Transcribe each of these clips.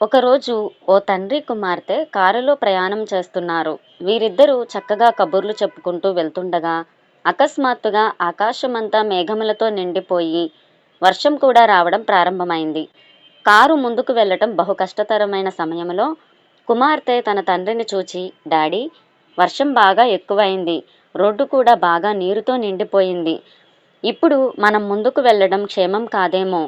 ఒకరోజు ఓ తండ్రి కుమార్తె కారులో ప్రయాణం చేస్తున్నారు. వీరిద్దరూ చక్కగా కబుర్లు చెప్పుకుంటూ వెళ్తుండగా అకస్మాత్తుగా ఆకాశమంతా మేఘములతో నిండిపోయి వర్షం కూడా రావడం ప్రారంభమైంది. కారు ముందుకు వెళ్ళటం బహు కష్టతరమైన సమయంలో కుమార్తె తన తండ్రిని చూచి డాడీ వర్షం బాగా ఎక్కువైంది. రోడ్డు కూడా బాగా నీరుతో నిండిపోయింది. ఇప్పుడు మనం ముందుకు వెళ్ళడం క్షేమం కాదేమో.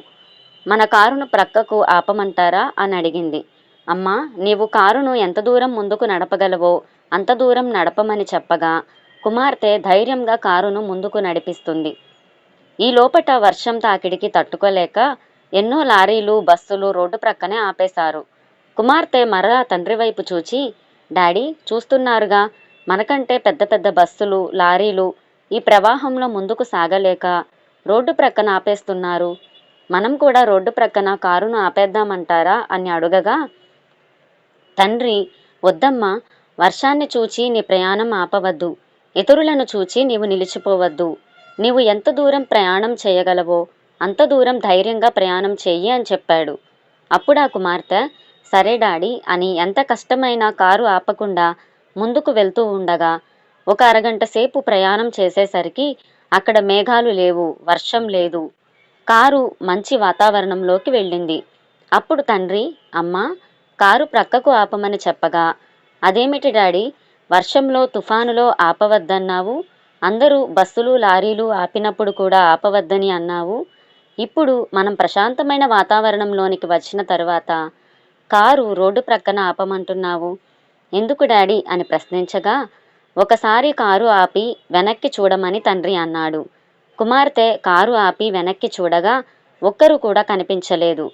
మన కారును ప్రక్కకు ఆపమంటారా? అని అడిగింది. అమ్మా నీవు కారును ఎంత దూరం ముందుకు నడపగలవో అంత దూరం నడపమని చెప్పగా కుమార్తె ధైర్యంగా కారును ముందుకు నడిపిస్తుంది. ఈ లోపట వర్షం తాకిడికి తట్టుకోలేక ఎన్నో లారీలు బస్సులు రోడ్డు ప్రక్కనే ఆపేశారు. కుమార్తె మరలా తండ్రి వైపు చూచి డాడీ చూస్తున్నారుగా మనకంటే పెద్ద పెద్ద బస్సులు లారీలు ఈ ప్రవాహంలో ముందుకు సాగలేక రోడ్డు ప్రక్కన ఆపేస్తున్నారు. మనం కూడా రోడ్డు ప్రక్కన కారును ఆపేద్దామంటారా? అని అడుగగా తండ్రి వద్దమ్మా వర్షాన్ని చూచి నీ ప్రయాణం ఆపవద్దు. ఇతరులను చూచి నీవు నిలిచిపోవద్దు. నీవు ఎంత దూరం ప్రయాణం చేయగలవో అంత దూరం ధైర్యంగా ప్రయాణం చెయ్యి అని చెప్పాడు. అప్పుడు ఆ కుమార్తె సరే డాడీ అని ఎంత కష్టమైనా కారు ఆపకుండా ముందుకు వెళ్తూ ఉండగా ఒక అరగంట సేపు ప్రయాణం చేసేసరికి అక్కడ మేఘాలు లేవు వర్షం లేదు. కారు మంచి వాతావరణంలోకి వెళ్ళింది. అప్పుడు తండ్రి అమ్మ కారు ప్రక్కకు ఆపమని చెప్పగా. అదేమిటి డాడీ? వర్షంలో తుఫానులో ఆపవద్దన్నావు? అందరూ బస్సులు లారీలు ఆపినప్పుడు కూడా ఆపవద్దని అన్నావు? ఇప్పుడు మనం ప్రశాంతమైన వాతావరణంలోనికి వచ్చిన తర్వాత కారు రోడ్డు ప్రక్కన ఆపమంటున్నావు? ఎందుకు డాడీ? అని ప్రశ్నించగా ఒకసారి కారు ఆపి వెనక్కి చూడమని తండ్రి అన్నాడు. కుమార్తె కారు ఆపి వెనక్కి చూడగా ఒక్కరు కూడా కనిపించలేదు.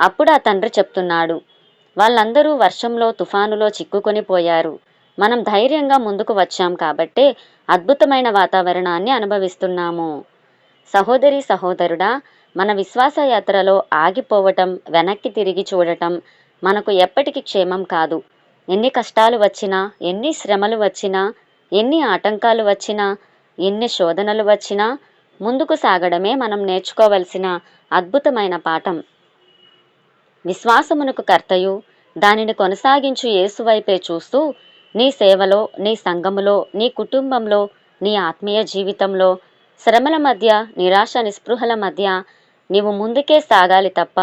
అప్పుడు ఆ తండ్రి చెప్తున్నాడు వాళ్ళందరూ వర్షంలో తుఫానులో చిక్కుకొని పోయారు. మనం ధైర్యంగా ముందుకు వచ్చాం కాబట్టే అద్భుతమైన వాతావరణాన్ని అనుభవిస్తున్నాము. సహోదరి సహోదరుడా మన విశ్వాస యాత్రలో ఆగిపోవటం వెనక్కి తిరిగి చూడటం మనకు ఎప్పటికీ క్షేమం కాదు. ఎన్ని కష్టాలు వచ్చినా ఎన్ని శ్రమలు వచ్చినా ఎన్ని ఆటంకాలు వచ్చినా ఎన్ని శోధనలు వచ్చినా ముందుకు సాగడమే మనం నేర్చుకోవలసిన అద్భుతమైన పాఠం. విశ్వాసమునకు కర్తయు దానిని కొనసాగించు యేసువైపే చూస్తూ నీ సేవలో నీ సంఘములో నీ కుటుంబంలో నీ ఆత్మీయ జీవితంలో శ్రమల మధ్య నిరాశ నిస్పృహల మధ్య నీవు ముందుకే సాగాలి తప్ప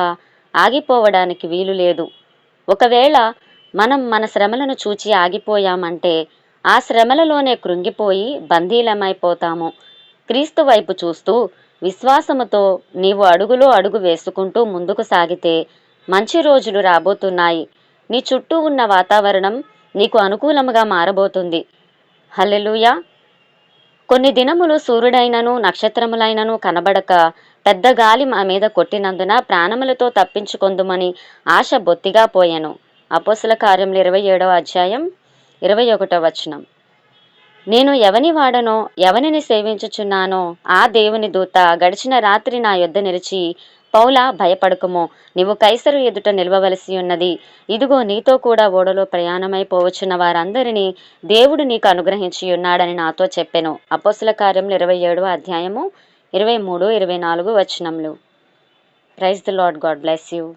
ఆగిపోవడానికి వీలు లేదు. ఒకవేళ మనం మన శ్రమలను చూచి ఆగిపోయామంటే ఆ శ్రమలలోనే కృంగిపోయి బందీలమైపోతాము. క్రీస్తు వైపు చూస్తూ విశ్వాసముతో నీవు అడుగులో అడుగు వేసుకుంటూ ముందుకు సాగితే మంచి రోజులు రాబోతున్నాయి. నీ చుట్టూ ఉన్న వాతావరణం నీకు అనుకూలముగా మారబోతుంది. హల్లెలూయా. కొన్ని దినములు సూర్యుడైనను నక్షత్రములైనను కనబడక పెద్ద గాలి మా మీద కొట్టినందున ప్రాణములతో తప్పించుకొందుమని ఆశ బొత్తిగా పోయాను. అపోసల కార్యములు ఇరవై ఏడవ అధ్యాయం ఇరవై ఒకటో వచనం. నేను ఎవని వాడనో ఎవనిని సేవించుచున్నానో ఆ దేవుని దూత గడిచిన రాత్రి నా యొద్ద నిలిచి పౌల భయపడకుమో. నీవు కైసరు ఎదుట నిలవవలసి ఉన్నది. ఇదిగో నీతో కూడా ఓడలో ప్రయాణమైపోవచ్చున్న వారందరినీ దేవుడు నీకు అనుగ్రహించి ఉన్నాడని నాతో చెప్పెను. అపోసుల కార్యములు ఇరవై ఏడవ అధ్యాయము ఇరవై మూడు ఇరవై నాలుగు వచనములు. Praise the Lord God bless you.